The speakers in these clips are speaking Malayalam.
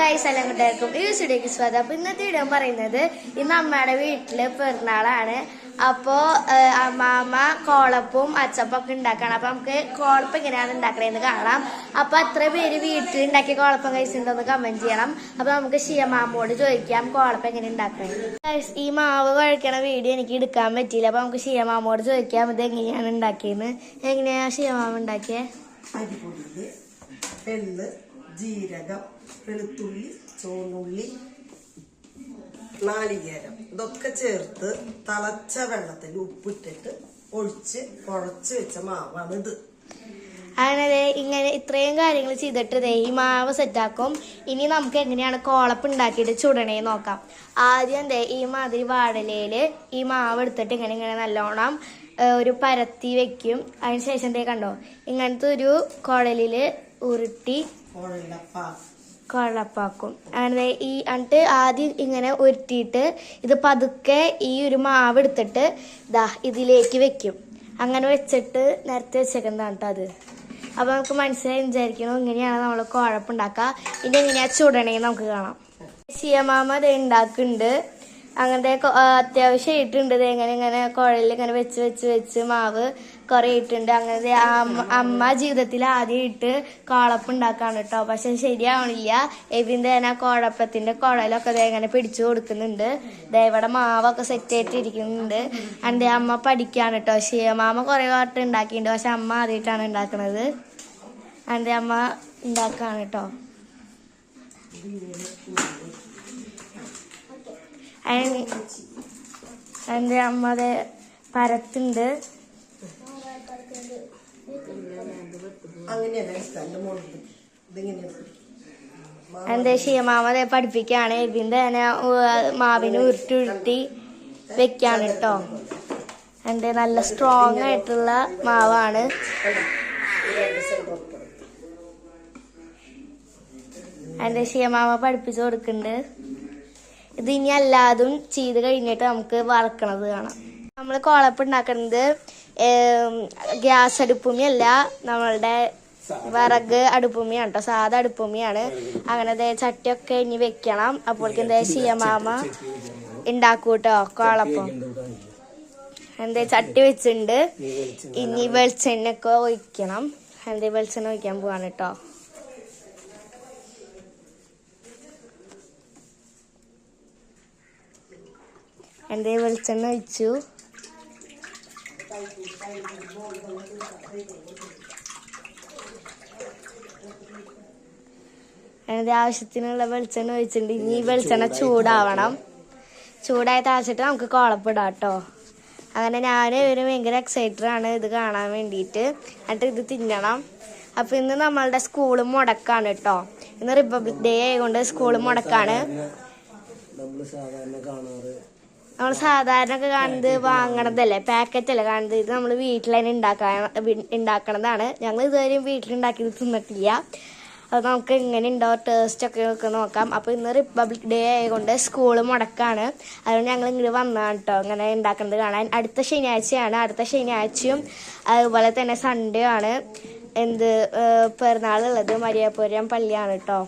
ഗൈസ് എല്ലാം കൂട്ടുകാർക്കും ഈ വീഡിയോക്ക് സ്വാഗതം. അപ്പൊ ഇന്നത്തെ വീഡിയോ പറയുന്നത് ഇന്ന് അമ്മയുടെ വീട്ടിൽ പെരുന്നാളാണ് അപ്പോൾ അമ്മാമ്മ കോളപ്പും അച്ചപ്പൊക്കെ ഉണ്ടാക്കണം. അപ്പൊ നമുക്ക് കോളപ്പം എങ്ങനെയാണ് ഉണ്ടാക്കണേന്ന് കാണാം. അപ്പൊ അത്ര പേര് വീട്ടിൽ ഉണ്ടാക്കിയ കോളപ്പം കഴിച്ചിട്ടുണ്ടോന്ന് കമന്റ് ചെയ്യണം. അപ്പൊ നമുക്ക് ഷിയമാമോട് ചോദിക്കാം കോളപ്പം എങ്ങനെ ഉണ്ടാക്കണേ. ഗൈസ് ഈ മാവ് കഴിക്കണ വീഡിയോ എനിക്ക് എടുക്കാൻ പറ്റിയില്ല. അപ്പൊ നമുക്ക് ഷിയമാമോട് ചോദിക്കാം ഇത് എങ്ങനെയാണ് ഉണ്ടാക്കിയെന്ന് എങ്ങനെയാ ഷിയമാമ ഉണ്ടാക്കിയത് ജീരകം വെളുത്തുള്ളി ചുവന്നുള്ളി നാളികേരം ഇതൊക്കെ ചേർത്ത് തിളച്ച വെള്ളത്തിൽ ഉപ്പിട്ടിട്ട് ഒഴിച്ച് കുഴച്ച് വെച്ച മാവാണ് ഇത്. അങ്ങനെ ഇങ്ങനെ ഇത്രയും കാര്യങ്ങൾ ചെയ്തിട്ട് ദേ ഈ മാവ് സെറ്റാക്കും. ഇനി നമുക്ക് എങ്ങനെയാണ് കോളപ്പ് ഉണ്ടാക്കിയിട്ട് ചുടണേ നോക്കാം. ആദ്യം ദേ ഈ മാതിരി വാടലയിൽ ഈ മാവ് എടുത്തിട്ട് ഇങ്ങനെ ഇങ്ങനെ നല്ലോണം ഒരു പരത്തി വെക്കും. അതിന് ശേഷം ദേ കണ്ടോ ഇങ്ങനത്തെ ഒരു കുഴലിൽ ഉരുട്ടി കുഴപ്പാക്കും അങ്ങനെ ഈ എന്നിട്ട് ആദ്യം ഇങ്ങനെ ഉരുട്ടിയിട്ട് ഇത് പതുക്കെ ഈ ഒരു മാവ് എടുത്തിട്ട് ദാ ഇതിലേക്ക് വെക്കും. അങ്ങനെ വെച്ചിട്ട് നേരത്തെ വെച്ചേക്കുന്നതാണ് കേട്ടോ അത്. അപ്പൊ നമുക്ക് മനസ്സിലായി വിചാരിക്കണം ഇങ്ങനെയാണ് നമ്മൾ കുഴപ്പമുണ്ടാക്കുക ഇനി എങ്ങനെയാ ചൂടണെങ്കിൽ നമുക്ക് കാണാം. ശിയമാമ അത് ഉണ്ടാക്കുന്നുണ്ട്. അങ്ങനത്തെ ആ, അത്യാവശ്യം ഇട്ടുണ്ട് ഇങ്ങനെ ഇങ്ങനെ കുഴലിൽ ഇങ്ങനെ വെച്ച് വെച്ച് വെച്ച് മാവ് കുറെ ഇട്ടുണ്ട് അങ്ങനത്തെ അമ്മ ജീവിതത്തിൽ ആദ്യം ഇട്ട് കുഴപ്പം ഉണ്ടാക്കാണ് കേട്ടോ. പക്ഷെ ശരിയാവണില്ല. എബിന്റെ തന്നെ കോഴപ്പത്തിന്റെ കുഴലൊക്കെ ഇങ്ങനെ പിടിച്ചു കൊടുക്കുന്നുണ്ട്. ദയവടെ മാവൊക്കെ സെറ്റ് ആയിട്ടിരിക്കുന്നുണ്ട് ഇരിക്കുന്നുണ്ട്. അമ്മ പഠിക്കാണ് കേട്ടോ. ശിവമാമ കുറെ വട്ടം ഉണ്ടാക്കിയിട്ടുണ്ട്. പക്ഷെ അമ്മ ആദ്യമായിട്ടാണ് ഉണ്ടാക്കുന്നത് എന്റെ അമ്മ ഉണ്ടാക്കാണ് കേട്ടോ. എന്റെ അമ്മടെ പരത്തുണ്ട്. എന്റെ ദേ പഠിപ്പിക്കാണ് ഇതിന്റെ തന്നെ മാവിന് ഉരുട്ടി ഉരുട്ടി വെക്കാണ് കേട്ടോ. എന്റെ നല്ല സ്ട്രോങ് ആയിട്ടുള്ള മാവാണ്. എന്റെ ഷീമാമ പഠിപ്പിച്ചു കൊടുക്കുന്നുണ്ട്. ഇത് ഇനി എല്ലാതും ചെയ്ത് കഴിഞ്ഞിട്ട് നമുക്ക് വറക്കണത് കാണാം. നമ്മൾ കോളപ്പ് ഉണ്ടാക്കുന്നത് ഗ്യാസ് അടുപ്പുമിയല്ല നമ്മളുടെ വിറക് അടുപ്പുമിയാണ് കേട്ടോ സാധാ അടുപ്പുമിയാണ്. അങ്ങനെ ചട്ടിയൊക്കെ ഇനി വെക്കണം. അപ്പോഴേക്കും എന്താ ശിയമാമ ഉണ്ടാക്കൂ കേട്ടോ കോളപ്പം. എന്താ ചട്ടി വെച്ചിട്ടുണ്ട്. ഇനി വെളിച്ചെണ്ണയൊക്കെ ഒഴിക്കണം. എന്താ വെളിച്ചെണ്ണ ഒഴിക്കാൻ പോവാണ് കേട്ടോ എന്തേ വെളിച്ചെണ്ണ ഒഴിച്ചു? അതിന്റെ ആവശ്യത്തിനുള്ള വെളിച്ചെണ്ണ ഒഴിച്ചിട്ടുണ്ട്. ഇനി ഈ വെളിച്ചെണ്ണ ചൂടാവണം. ചൂടായി താഴ്ചിട്ട് നമുക്ക് കുഴപ്പമിടാം കേട്ടോ. അങ്ങനെ ഞാൻ ഒരു ഭയങ്കര എക്സൈറ്റഡാണ് ആണ് ഇത് കാണാൻ വേണ്ടിയിട്ട്. എന്നിട്ട് ഇത് തിന്നണം. അപ്പൊ ഇന്ന് നമ്മളുടെ സ്കൂൾ മുടക്കാണ് കേട്ടോ. ഇന്ന് റിപ്പബ്ലിക് ഡേ ആയതുകൊണ്ട് സ്കൂൾ മുടക്കാണ്. നമ്മൾ സാധാരണ കാണാറ് നമ്മൾ സാധാരണ ഒക്കെ കാണുന്നത് വാങ്ങണതല്ലേ? പാക്കറ്റ് അല്ലേ കാണുന്നത്? ഇത് നമ്മൾ വീട്ടിൽ തന്നെ ഉണ്ടാക്കാൻ ഉണ്ടാക്കണതാണ് ഞങ്ങൾ ഇതുവരെയും വീട്ടിലുണ്ടാക്കിയത് തിന്നിട്ടില്ല. അപ്പോൾ നമുക്ക് എങ്ങനെ ഉണ്ടോ ടേസ്റ്റ് ഒക്കെ ഒക്കെ നോക്കാം. അപ്പോൾ ഇന്ന് റിപ്പബ്ലിക് ഡേ ആയതുകൊണ്ട് സ്കൂൾ മുടക്കാണ്. അതുകൊണ്ട് ഞങ്ങൾ ഇങ്ങോട്ട് വന്നതാണ് കേട്ടോ ഇങ്ങനെ ഉണ്ടാക്കുന്നത് കാണാൻ. അടുത്ത ശനിയാഴ്ചയാണ്. അടുത്ത ശനിയാഴ്ചയും അതുപോലെ തന്നെ സൺഡേ ആണ്. എന്ത് പെരുന്നാളുള്ളത് മരിയാപുരം പള്ളിയാണ് കേട്ടോ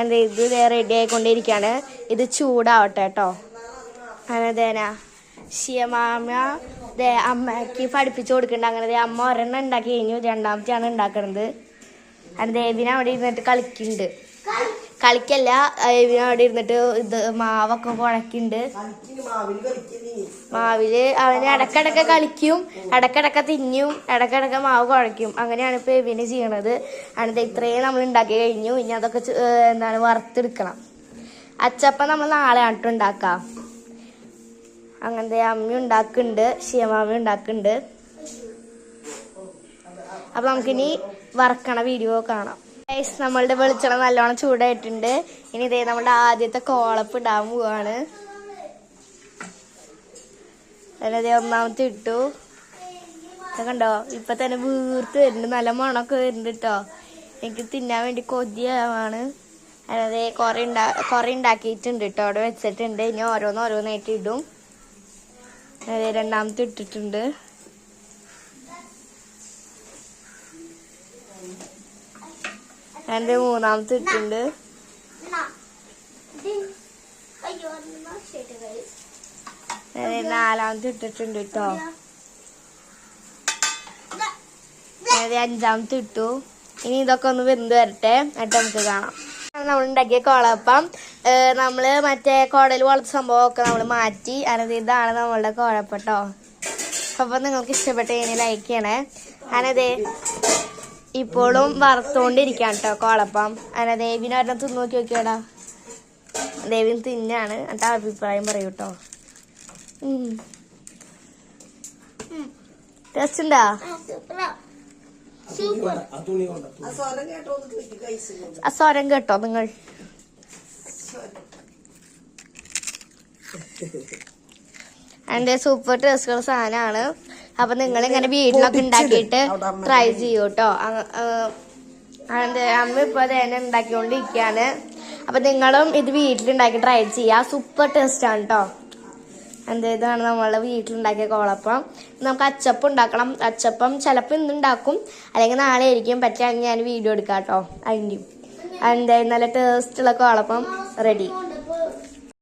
എന്താ ഇത് റെഡി ആയിക്കൊണ്ടിരിക്കുകയാണ് ഇത് ചൂടാവട്ടെ കേട്ടോ അങ്ങനെതേന ശിയമാമ ദേ പഠിപ്പിച്ചു കൊടുക്കുന്നുണ്ട് അങ്ങനെ അമ്മ ഒരെണ്ണം ഉണ്ടാക്കി കഴിഞ്ഞു. രണ്ടാമത്തെയാണ് ഉണ്ടാക്കണത്. അങ്ങനെ ദേവിനെ അവിടെ ഇരുന്നിട്ട് കളിക്കുന്നുണ്ട് കളിക്കല്ല ദേവിനെ അവിടെ ഇരുന്നിട്ട് ഇത് മാവൊക്കെ കുഴക്കുന്നുണ്ട് മാവിൽ അവന് ഇടക്കിടക്ക് കളിക്കും. ഇടക്കിടക്ക് തിന്നും. ഇടക്കിടക്ക് മാവ് കുഴക്കും. അങ്ങനെയാണ് ഇപ്പൊ എവിന് ചെയ്യണത്. അതിന്റെ ഇത്രയും നമ്മൾ ഉണ്ടാക്കി കഴിഞ്ഞു. ഇനി അതൊക്കെ എന്താണ് വറുത്തെടുക്കണം. അച്ചപ്പം നമ്മൾ നാളെ ആട്ടോ ഉണ്ടാക്കാം. അങ്ങനത്തെ അമ്മ ഉണ്ടാക്കുന്നുണ്ട് ശിവമാമ ഉണ്ടാക്കുന്നുണ്ട്. അപ്പൊ നമുക്കിനി വറക്കണ വീഡിയോ കാണാം. ഗൈസ് നമ്മളുടെ വെളിച്ചെണ്ണ നല്ലോണം ചൂടായിട്ടുണ്ട്. ഇനി ഇതേ നമ്മുടെ ആദ്യത്തെ കോളപ്പ് ഇടാൻ പോവാണ്. അതിനെ ഒന്നാമത്തെ ഇട്ടു. കണ്ടോ? ഇപ്പൊ തന്നെ വീർത്ത് വരുന്നുണ്ട്. നല്ല മണമൊക്കെ വരുന്നുണ്ട് കേട്ടോ. എനിക്ക് തിന്നാൻ വേണ്ടി കൊതിയാണ് അതായത് കുറേ ഉണ്ടാ കുറേ ഉണ്ടാക്കിയിട്ടുണ്ട് കേട്ടോ. അവിടെ വെച്ചിട്ടുണ്ട്. ഇനി ഓരോന്ന് ഓരോന്നായിട്ട് ഇടും. രണ്ടാമത്തെ ഇട്ടിട്ടുണ്ട്. എന്റെ മൂന്നാമത്തെ ഇട്ടിട്ടുണ്ട്. നാലാമത്തെ ഇട്ടിട്ടുണ്ട് കേട്ടോ അഞ്ചാമത്തെ ഇട്ടു. ഇനി ഇതൊക്കെ ഒന്ന് വെന്ത് വരട്ടെ. എന്നിട്ട് നമുക്ക് കാണാം. നമ്മൾ ഉണ്ടാക്കിയ കോളപ്പം നമ്മൾ മറ്റേ കുടൽ വളർത്ത സംഭവമൊക്കെ നമ്മൾ മാറ്റി. അനത് ഇതാണ് നമ്മളുടെ കുഴപ്പം കേട്ടോ അപ്പം നിങ്ങൾക്ക് ഇഷ്ടപ്പെട്ട കഴിഞ്ഞാൽ ലൈക്ക് ചെയ്യണേ. അനതേ ഇപ്പോഴും വറുത്തുകൊണ്ടിരിക്കാം കേട്ടോ കോളപ്പം. അന ദേവിനെ ഒരെണ്ണം തിന്നു നോക്കി നോക്കിയോടാ. ദേവിൻ തിന്നാണ്. എന്നിട്ട് അഭിപ്രായം പറയൂ കേട്ടോ ടേസ്റ്റ് ഉണ്ടാ? ആ സ്വരം കേട്ടോ ഒന്ന് ക്ലിക്ക് ആ സ്വരം കേട്ടോ നിങ്ങൾ. എന്റെ സൂപ്പർ ടേസ്റ്റുള്ള സാധനമാണ്. അപ്പൊ നിങ്ങൾ ഇങ്ങനെ വീട്ടിലൊക്കെ ഉണ്ടാക്കിയിട്ട് ട്രൈ ചെയ്യൂ കേട്ടോ അതെ അമ്മ ഇപ്പൊ തന്നെ ഉണ്ടാക്കിക്കൊണ്ടിരിക്കാണ് അപ്പൊ നിങ്ങളും ഇത് വീട്ടിലുണ്ടാക്കി ട്രൈ ചെയ്യുക സൂപ്പർ ടേസ്റ്റ് ആണ് കേട്ടോ എന്താ ഇതാണ് നമ്മളുടെ വീട്ടിലുണ്ടാക്കിയ കോളപ്പം. നമുക്ക് അച്ചപ്പം ഉണ്ടാക്കണം. അച്ചപ്പം ചിലപ്പോൾ ഇന്ന് ഉണ്ടാക്കും. അല്ലെങ്കിൽ നാളെ ആയിരിക്കും. പറ്റുകയാണെങ്കിൽ ഞാൻ വീഡിയോ എടുക്കാം കേട്ടോ അതിന്റെയും എന്താ നല്ല ടേസ്റ്റുള്ള കോളപ്പം റെഡി